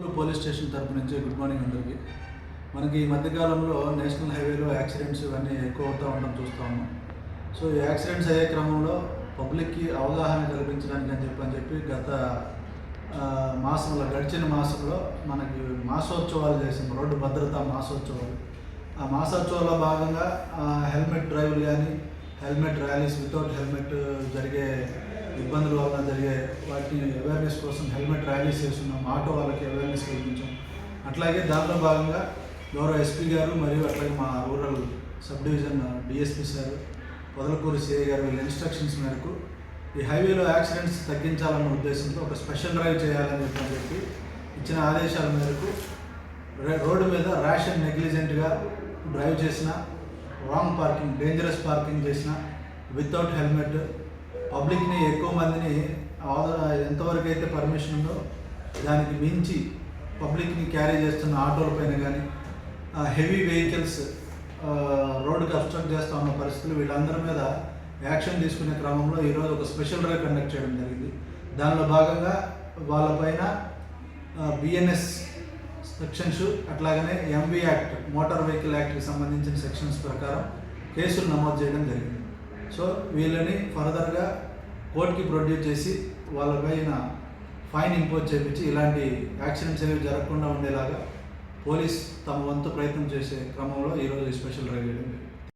Police station తరపు నుంచి good morning అందరికీ. మనకి ఈ మధ్యకాలంలో నేషనల్ హైవేలో యాక్సిడెంట్స్ ఇవన్నీ ఎక్కువ అవుతూ ఉండడం చూస్తూ ఉన్నాం. సో ఈ యాక్సిడెంట్స్ అయ్యే క్రమంలో పబ్లిక్కి అవగాహన కల్పించడానికి అని చెప్పి అని చెప్పి గత మాసంలో గడిచిన మాసంలో మనకి మాసోత్సవాలు చేసాం. రోడ్డు భద్రత మాసోత్సవాలు. ఆ మాసోత్సవాల్లో భాగంగా హెల్మెట్ డ్రైవ్లు కానీ హెల్మెట్ ర్యాలీస్ వితౌట్ హెల్మెట్ జరిగే ఇబ్బందుల వల్ల జరిగే వాటిని అవేర్నెస్ కోసం హెల్మెట్ ర్యాలీస్ చేస్తున్నాం. ఆటో వాళ్ళకి అవేర్నెస్ కల్పించాం. అట్లాగే దాంట్లో భాగంగా గౌరవ ఎస్పీ గారు మరియు అట్లాగే మా rural sub division DSP sir Podalakuru CI గారు వీళ్ళ ఇన్స్ట్రక్షన్స్ మేరకు ఈ హైవేలో యాక్సిడెంట్స్ తగ్గించాలన్న ఉద్దేశంతో ఒక స్పెషల్ డ్రైవ్ చేయాలని చెప్పి చెప్పి ఇచ్చిన ఆదేశాల మేరకు రోడ్డు మీద ర్యాష్ అండ్ నెగ్లిజెంట్గా డ్రైవ్ చేసిన రాంగ్ పార్కింగ్ డేంజరస్ పార్కింగ్ చేసిన వితౌట్ హెల్మెట్ పబ్లిక్ని ఎక్కువ మందిని ఎంతవరకు అయితే పర్మిషన్ ఉందో దానికి మించి పబ్లిక్ని క్యారీ చేస్తున్న ఆటోలపైన కానీ హెవీ వెహికల్స్ రోడ్డుకి అబ్స్ట్రక్ట్ చేస్తూ ఉన్న పరిస్థితులు వీళ్ళందరి మీద యాక్షన్ తీసుకునే క్రమంలో ఈరోజు ఒక స్పెషల్ డ్రైవ్ కండక్ట్ చేయడం జరిగింది. దానిలో భాగంగా వాళ్ళపైన బిఎన్ఎస్ సెక్షన్స్ అట్లాగనే ఎంవి యాక్ట్ మోటార్ వెహికల్ యాక్ట్కి సంబంధించిన సెక్షన్స్ ప్రకారం కేసులు నమోదు చేయడం జరిగింది. సో వీళ్ళని ఫర్దర్గా కోర్టుకి ప్రొడ్యూస్ చేసి వాళ్ళపైన ఫైన్ ఇంపోజ్ చేయించి ఇలాంటి యాక్సిడెంట్స్ అనేవి జరగకుండా ఉండేలాగా పోలీస్ తమ వంతు ప్రయత్నం చేసే క్రమంలో ఈరోజు ఈ స్పెషల్ డ్రైవ్ చేయడం జరిగింది.